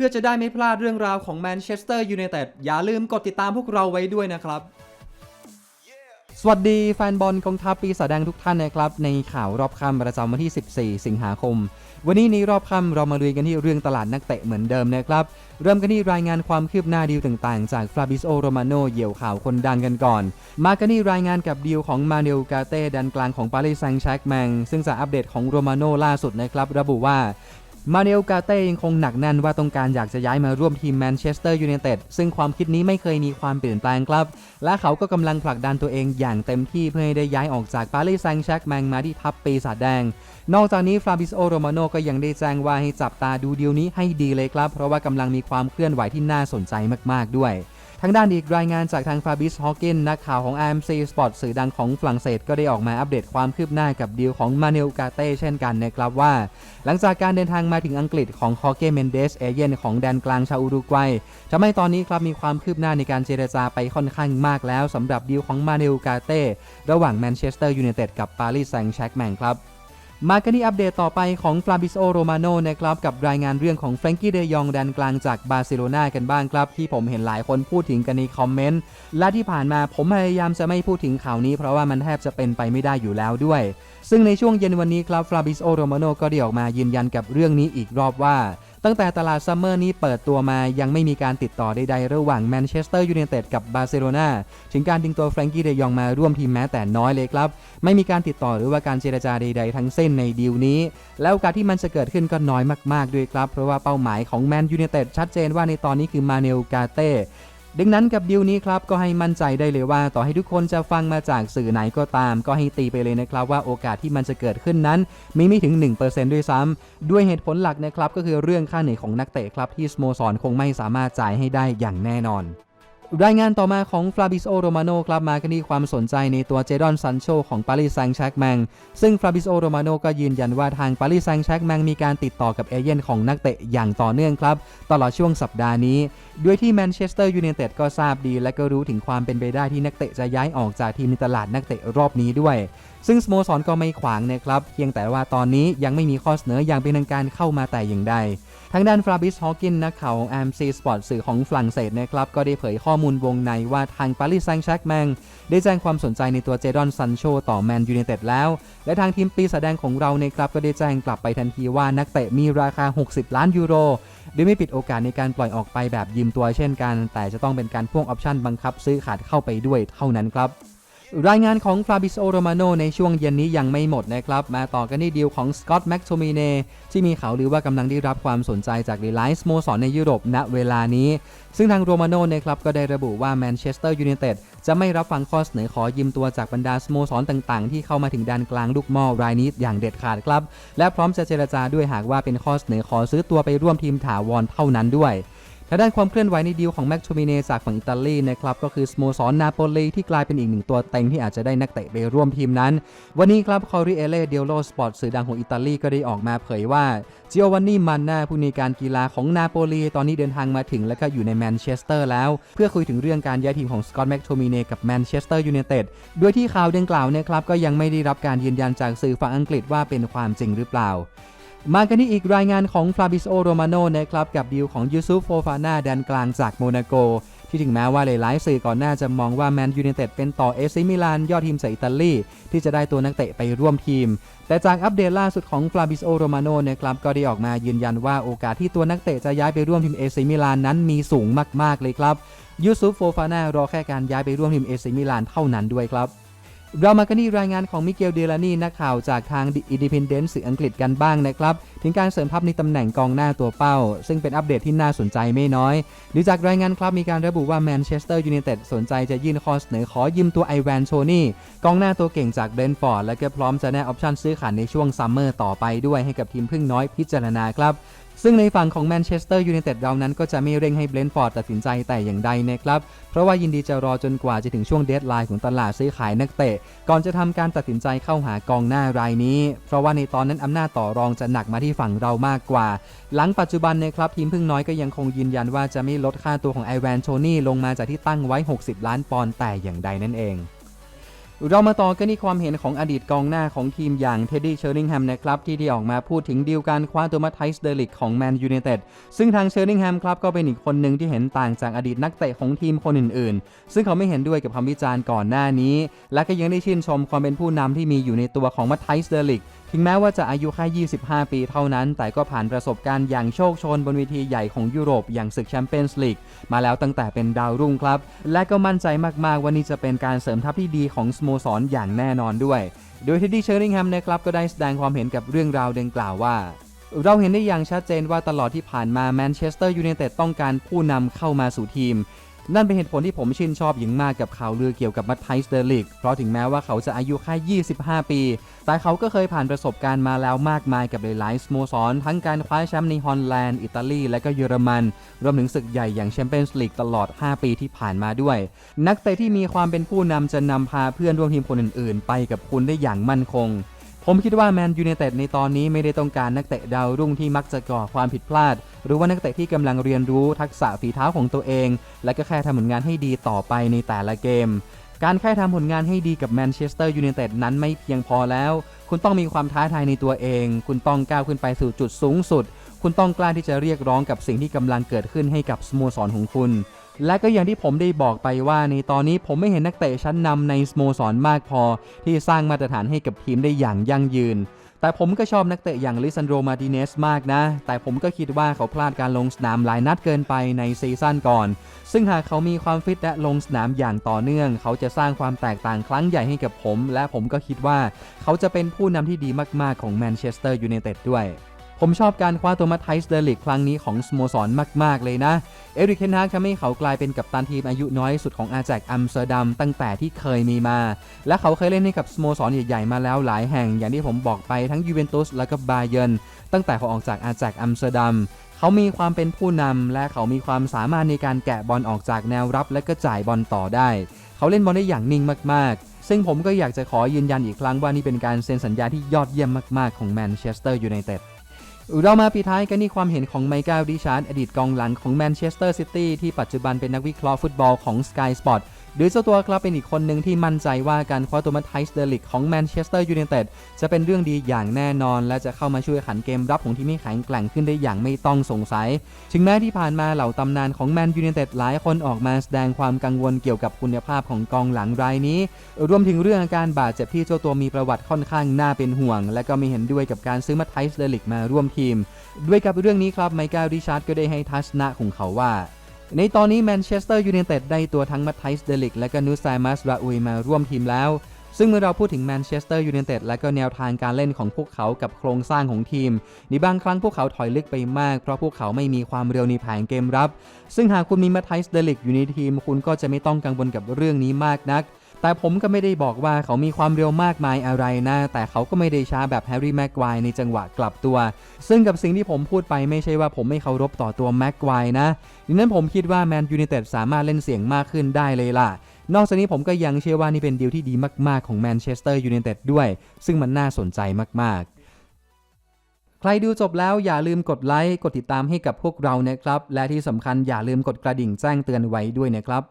พื่อจะได้ไม่พลาดเรื่องราวของแมนเชสเตอร์ยูไนเต็ดอย่าลืมกดติดตามพวกเราไว้ด้วยนะครับ สวัสดีแฟนบอลกองทัพปีศาจแดงทุกท่านนะครับ ในข่าวรอบค่ำประจำวันที่ 14 สิงหาคม วันนี้ในรอบค่ำเรามาลุยกันที่เรื่องตลาดนักเตะเหมือนเดิมนะครับ เริ่มกันที่รายงานความคืบหน้าดีลต่างๆ จากฟลาบิโอโรมาโนเหยี่ยวข่าวคนดังกันก่อน มากันที่รายงานกับดีลของมาเนลกาเต้ดันกลางของปารีสแซงต์แชร์กแมงซึ่งจากอัปเดตของโรมาโนล่าสุดนะครับระบุว่า มาเนลกาเต้ยังคงหนักแน่นว่าต้องการอยากจะย้ายมาร่วมทีมแมนเชสเตอร์ยูไนเต็ดซึ่งความคิดนี้ไม่เคยมีความเปลี่ยนแปลงครับ และเขาก็กำลังผลักดันตัวเองอย่างเต็มที่เพื่อให้ได้ย้ายออกจากปารีสแซงต์แชร์กแมงมาที่ทัพปีศาจแดง นอกจากนี้ฟราบิสโอโรมาโนก็ยังได้แจ้งว่าให้จับตาดูดีลนี้ให้ดีเลยครับ เพราะว่ากำลังมีความเคลื่อนไหวที่น่าสนใจมากๆด้วย ทางด้านอีกรายงานจากทางฟาบิสฮอ w กินนักข่าวของ IMC Sport สื่อดังของฝรั่งเศสก็ได้ออกมาอัปเดตความคืบหน้ากับดีลของมาเนลกาเต้เช่นกันนะครับว่า หลังจากการเดินทางมาถึงอังกฤษของคอเกเมนเดสเอเยนของแดนกลางชาวอุรุกวัยทำให้ตอนนี้ครับมีความคืบหน้าในการเจรจาไปค่อนข้างมากแล้วสำหรับดีลของมาเนลกาเต้ระหว่างแมนเชสเตอร์ยูไนเต็ดกับปารีสแซงต์แชร์กแมงครับ มากันที่อัปเดตต่อไปของฟลาบิโอโรมาโนนะครับกับรายงานเรื่องของแฟรงกี้เดยองแดนกลางจากบาร์เซโลนากันบ้างครับ ที่ผมเห็นหลายคนพูดถึงกันในคอมเมนต์ และที่ผ่านมาผมพยายามจะไม่พูดถึงข่าวนี้เพราะว่ามันแทบจะเป็นไปไม่ได้อยู่แล้วด้วย ซึ่งในช่วงเย็นวันนี้ครับฟลาบิโอโรมาโนก็ได้ออกมายืนยันกับเรื่องนี้อีกรอบว่า ตั้งแต่ตลาดซัมเมอร์นี้เปิดตัวมายังไม่มีการติดต่อใดๆ ระหว่างแมนเชสเตอร์ยูไนเต็ดกับบาร์เซโลนาถึงการดึงตัวแฟรงกี้เดยองมาร่วมทีมแม้แต่น้อยเลยครับ ไม่มีการติดต่อหรือว่าการเจรจาใด ๆ ทั้งสิ้นในดีลนี้ แล้วโอกาสที่มันจะเกิดขึ้นก็น้อยมากๆด้วยครับ เพราะว่าเป้าหมายของแมนยูไนเต็ดชัดเจนว่าในตอนนี้คือมาเนลกาเต้ ดังนั้นกับดีลนี้ครับก็ให้มั่นใจได้เลยว่า ต่อให้ทุกคนจะฟังมาจากสื่อไหนก็ตาม ก็ให้ตีไปเลยนะครับว่าโอกาสที่มันจะเกิดขึ้นนั้น มีไม่ถึง 1%ด้วยซ้ำด้วยเหตุผลหลักนะครับก็คือเรื่องค่าเหนื่อยของนักเตะครับที่สโมสรคงไม่สามารถจ่ายให้ได้อย่างแน่นอนรายงานต่อมาของฟลาบิโอโรมาโนครับมากันที่ความสนใจในตัวเจดอนซันโชของปารีสแซงต์แชร์กแมงซึ่งฟลาบิโอโรมาโนก็ยืนยันว่าทางปารีสแซงต์แชร์กแมงมีการติดต่อกับเอเย่นของนักเตะอย่างต่อเนื่องครับ ตลอดช่วงสัปดาห์นี้ ด้วยที่แมนเชสเตอร์ยูไนเต็ดก็ทราบดี และก็รู้ถึงความเป็นไปได้ที่นักเตะจะย้ายออกจากทีมในตลาดนักเตะรอบนี้ด้วย ซึ่งสโมสรก็ไม่ขวางนะครับเพียงแต่ว่าตอนนี้ยังไม่มีข้อเสนออย่างเป็นทางการเข้ามาแต่อย่างใดทางด้านฟราบิสฮอกินนักข่าวของ AMC Sport สื่อของฝรั่งเศสนะครับก็ได้เผยข้อมูลวงในว่าทางปารีสแซงต์แชร์กแมงได้แจ้งความสนใจในตัวเจดอนซันโชต่อแมนยูไนเต็ดแล้ว และทางทีมปีศาจแดงของเรานะครับก็ได้แจ้งกลับไปทันทีว่านักเตะมีราคา 60 ล้านยูโร ดยไม่ปิดโอกาสในการปล่อยออกไปแบบยืมตัวเช่นกัน แต่จะต้องเป็นการพ่วงออปชั่นบังคับซื้อขาดเข้าไปด้วยเท่านั้นครับ รายงานของฟ a บิโอโรมาโนในช่วงเย็นนี้ยังไม่หมดนะครับ มาต่อกันที่ดีลของสกอตต์แม็กโทมิเนที่มีข่าวลือว่ากำลังได้รับความสนใจจากดีไลน์สโมสรในยุโรปณเวลานี้ ซึ่งทางโรมาโนนะครับก็ได้ระบุว่าแมนเชสเตอร์ยูไนเต็ดจะไม่รับฟังข้อเสนอขอยืมตัวจากบรรดาสโมสรต่างๆ ที่เข้ามาถึงแดนกลางลูกหม่อรายนี้อย่างเด็ดขาดครับ และพร้อมจะเจรจาด้วยหากว่าเป็นข้อเสนอขอซื้อตัวไปร่วมทีมถาวรเท่านั้นด้วย ทางด้านความเคลื่อนไหวในดีลของแม็กโทมิเนจากฝั่งอิตาลีนะครับก็คือสโมสรนาโปลีที่กลายเป็นอีกหนึ่งตัวเต็งที่อาจจะได้นักเตะไปร่วมทีมนั้น วันนี้ครับคอริเอเล่เดโลสปอร์ตสื่อดังของอิตาลีก็ได้ออกมาเผยว่าจิโอวานนี่มันนาผู้ในการกีฬาของนาโปลีตอนนี้เดินทางมาถึงและก็อยู่ในแมนเชสเตอร์แล้ว เพื่อคุยถึงเรื่องการย้ายทีมของสกอตแม็กโทมิเนกับแมนเชสเตอร์ยูไนเต็ดโดยที่ข่าวดังกล่าวเนะครับก็ยังไม่ได้รับการยืนยันจากสื่อฝั่งอังกฤษว่าเป็นความจริงหรือเปล่า มากันที่อีกรายงานของฟลาบิโอโรมาโนนะครับกับดีลของยูซุฟโฟฟาน่าแดนกลางจากโมนาโก ที่ถึงแม้ว่าหลายๆสื่อก่อนหน้าจะมองว่าแมนยูไนเต็ดเป็นต่อเอซิมิลานยอดทีมจากอิตาลีที่จะได้ตัวนักเตะไปร่วมทีม แต่จากอัปเดตล่าสุดของฟลาบิโอโรมาโนนะครับก็ได้ออกมายืนยันว่าโอกาสที่ตัวนักเตะจะย้ายไปร่วมทีมเอซิมิลานนั้นมีสูงมากๆเลยครับยูซุฟโฟฟาน่ารอแค่การย้ายไปร่วมทีมเอซิมิลานเท่านั้นด้วยครับ เรามากันที่รายงานของมิเกลเดลานีนักข่าวจากทางอินดิพ n เดนต์สื่ออังกฤษกันบ้างนะครับ ถึงการเสริมทัพในตำแหน่งกองหน้าตัวเป้า ซึ่งเป็นอัปเดตที่น่าสนใจไม่น้อยหรือจากรายงานครับมีการระบุว่าแมนเชสเตอร์ยูไนเต็ดสนใจจะยื่นข้อเสนอขอยืมตัวไอแวนโชนี่กองหน้าตัวเก่งจากเบรนฟอร์ดและก็พร้อมจะแนะออปชั่นซื้อขายในช่วงซัมเมอร์ต่อไปด้วยให้กับทีมพึ่งน้อยพิจารณาครับ ซึ่งในฝั่งของแมนเชสเตอร์ยูไนเต็ดเรานั้นก็จะไม่เร่งให้เบรนท์ฟอร์ดตัดสินใจแต่อย่างใดนะครับ เพราะว่ายินดีจะรอจนกว่าจะถึงช่วงเดดไลน์ของตลาดซื้อขายนักเตะ ก่อนจะทำการตัดสินใจเข้าหากองหน้ารายนี้ เพราะว่าในตอนนั้นอำนาจต่อรองจะหนักมาที่ฝั่งเรามากกว่า หลังปัจจุบันนะครับทีมพึ่งน้อยก็ยังคงยืนยันว่าจะไม่ลดค่าตัวของไอแวนโชนี่ลงมาจากที่ตั้งไว้ 60 ล้านปอนด์แต่อย่างใดนั่นเอง เรามาต่อกันที่ความเห็นของอดีตกองหน้าของทีมอย่างเท็ดดี้เชอริงแฮมนะครับ ที่ได้ออกมาพูดถึงดีลการคว้าตัวมาไทส์เดลิกของแมนยูไนเต็ดซึ่งทางเชอริงแฮมครับก็เป็นอีกคนหนึ่งที่เห็นต่างจากอดีตนักเตะของทีมคนอื่นๆ ซึ่งเขาไม่เห็นด้วยกับคำวิจารณ์ก่อนหน้านี้ และก็ยังได้ชื่นชมความเป็นผู้นำที่มีอยู่ในตัวของมาไทส์เดลิกถึงแม้ว่าจะอายุแค่ 25 ปีเท่านั้น แต่ก็ผ่านประสบการณ์อย่างโชคชนบนเวทีใหญ่ของยุโรปอย่างศึกแชมเปี้ยนส์ลีกมาแล้วตั้งแต่เป็นดาวรุ่งครับ และก็มั่นใจมากๆว่านี่จะเป็นการเสริมทัพที่ดีของสโมสรอย่างแน่นอนด้วย โดยเท็ดดี้เชอริงแฮมนะครับก็ได้แสดงความเห็นกับเรื่องราวดังกล่าวว่าเราเห็นได้อย่างชัดเจนว่าตลอดที่ผ่านมาแมนเชสเตอร์ยูไนเต็ดต้องการผู้นำเข้ามาสู่ทีม นั่นเป็นเหตุผลที่ผมชื่นชอบอย่างมากกับข่าวลือเกี่ยวกับมัตไทส์เดลิก เพราะถึงแม้ว่าเขาจะอายุแค่ 25 ปี แต่เขาก็เคยผ่านประสบการณ์มาแล้วมากมายกับหลายๆสโมสร ทั้งการคว้าแชมป์ในฮอลแลนด์ อิตาลี และก็เยอรมัน รวมถึงศึกใหญ่อย่างแชมเปี้ยนส์ลีกตลอด 5 ปีที่ผ่านมาด้วย นักเตะที่มีความเป็นผู้นำจะนำพาเพื่อนร่วมทีมคนอื่น ๆ ไปกับคุณได้อย่างมั่นคง ผมคิดว่าแมนยูไนเต็ดในตอนนี้ไม่ได้ต้องการนักเตะดาวรุ่งที่มักจะก่อความผิดพลาด หรือว่านักเตะที่กำลังเรียนรู้ทักษะฝีเท้าของตัวเอง และก็แค่ทำผลงานให้ดีต่อไปในแต่ละเกม การแค่ทำผลงานให้ดีกับแมนเชสเตอร์ยูไนเต็ดนั้นไม่เพียงพอแล้ว คุณต้องมีความท้าทายในตัวเอง คุณต้องก้าวขึ้นไปสู่จุดสูงสุด คุณต้องกล้าที่จะเรียกร้องกับสิ่งที่กำลังเกิดขึ้นให้กับสโมสรของคุณ และก็อย่างที่ผมได้บอกไปว่าในตอนนี้ผมไม่เห็นนักเตะชั้นนำในสโมสรมากพอ ที่สร้างมาตรฐานให้กับทีมได้อย่างยั่งยืน แต่ผมก็ชอบนักเตะอย่างลิซันโดมาติเนสมากนะ แต่ผมก็คิดว่าเขาพลาดการลงสนามหลายนัดเกินไปในซีซั่นก่อน ซึ่งหากเขามีความฟิตและลงสนามอย่างต่อเนื่อง เขาจะสร้างความแตกต่างครั้งใหญ่ให้กับผม และผมก็คิดว่า เขาจะเป็นผู้นำที่ดีมากๆของแมนเชสเตอร์ยูไนเต็ดด้วย ผมชอบการคว้าตัวมาไทส์เดลิกครั้งนี้ของสโมสรมาก ๆ เลยนะ เอริกเคนฮากทำให้เขากลายเป็นกัปตันทีมอายุน้อยสุดของอาแจกอัมสเตอร์ดัมตั้งแต่ที่เคยมีมา และเขาเคยเล่นให้กับสโมสรใหญ่ๆมาแล้วหลายแห่ง อย่างที่ผมบอกไปทั้งยูเวนตุสและก็บาเยิร์นตั้งแต่เขาออกจากอาแจกอัมสเตอร์ดัมเขามีความเป็นผู้นำและเขามีความสามารถในการแกะบอลออกจากแนวรับ และก็จ่ายบอลต่อได้ เขาเล่นบอลได้อย่างนิ่งมากๆ ซึ่งผมก็อยากจะขอยืนยันอีกครั้งว่านี่เป็นการเซ็นสัญญาที่ยอดเยี่ยมมากๆ ของแมนเชสเตอร์ยูไนเต็ด เรามาปิดท้ายกันที่ความเห็นของไมเคิลดิชาร์ดอดีตกองหลังของแมนเชสเตอร์ซิตี้ที่ปัจจุบันเป็นนักวิเคราะห์ฟุตบอลของ Sky Sport โดยเจ้าตัวครับเป็นอีกคนหนึ่งที่มั่นใจว่าการคว้าตัวมาไทส์เดลิกของแมนเชสเตอร์ยูไนเต็ดจะเป็นเรื่องดีอย่างแน่นอน และจะเข้ามาช่วยขันเกมรับของทีมให้แข็งแกร่งขึ้นได้อย่างไม่ต้องสงสัย ถึงแม้ที่ผ่านมาเหล่าตำนานของแมนยูไนเต็ดหลายคนออกมาแสดงความกังวลเกี่ยวกับคุณภาพของกองหลังรายนี้ รวมถึงเรื่องอาการบาดเจ็บที่เจ้าตัวมีประวัติค่อนข้างน่าเป็นห่วง และก็ไม่เห็นด้วยกับการซื้อมาไทส์เดลิกมาร่วมทีม ด้วยกับเรื่องนี้ครับไมเคิลดิชาร์ดก็ได้ให้ทัศนะของเขาว่า ในตอนนี้แมนเชสเตอร์ยูไนเต็ดได้ตัวทั้งมัตไทส์เดลิกและก็นูซายมัสราอุยมาร่วมทีมแล้ว ซึ่งเมื่อเราพูดถึงแมนเชสเตอร์ยูไนเต็ดและก็แนวทางการเล่นของพวกเขากับโครงสร้างของทีมในบางครั้งพวกเขาถอยลึกไปมาก เพราะพวกเขาไม่มีความเร็วในแผงเกมรับ ซึ่งหากคุณมีมัตไทส์เดลิกอยู่ในทีม คุณก็จะไม่ต้องกังวลกับเรื่องนี้มากนักแต่ผมก็ไม่ได้บอกว่าเขามีความเร็วมากมายอะไรนะ แต่เขาก็ไม่ได้ช้าแบบแฮร์รี่แม็กควในจังหวะกลับตัว ซึ่งกับสิ่งที่ผมพูดไปไม่ใช่ว่าผมไม่เคารพต่อตัวแม็กควนะดังนั้นผมคิดว่าแมนยูไนเต็ดสามารถเล่นเสียงมากขึ้นได้เลยล่ะ นอกจากนี้ผมก็ยังเชื่อว่านี่เป็นดีลที่ดีมากๆของแมนเชสเตอร์ยูไนเต็ดด้วย ซึ่งมันน่าสนใจมากๆใครดูจบแล้วอย่าลืมกดไลค์ กดติดตามให้กับพวกเรานะครับ และที่สำคัญอย่าลืมกดกระดิ่งแจ้งเตือนไว้ด้วยนะครับ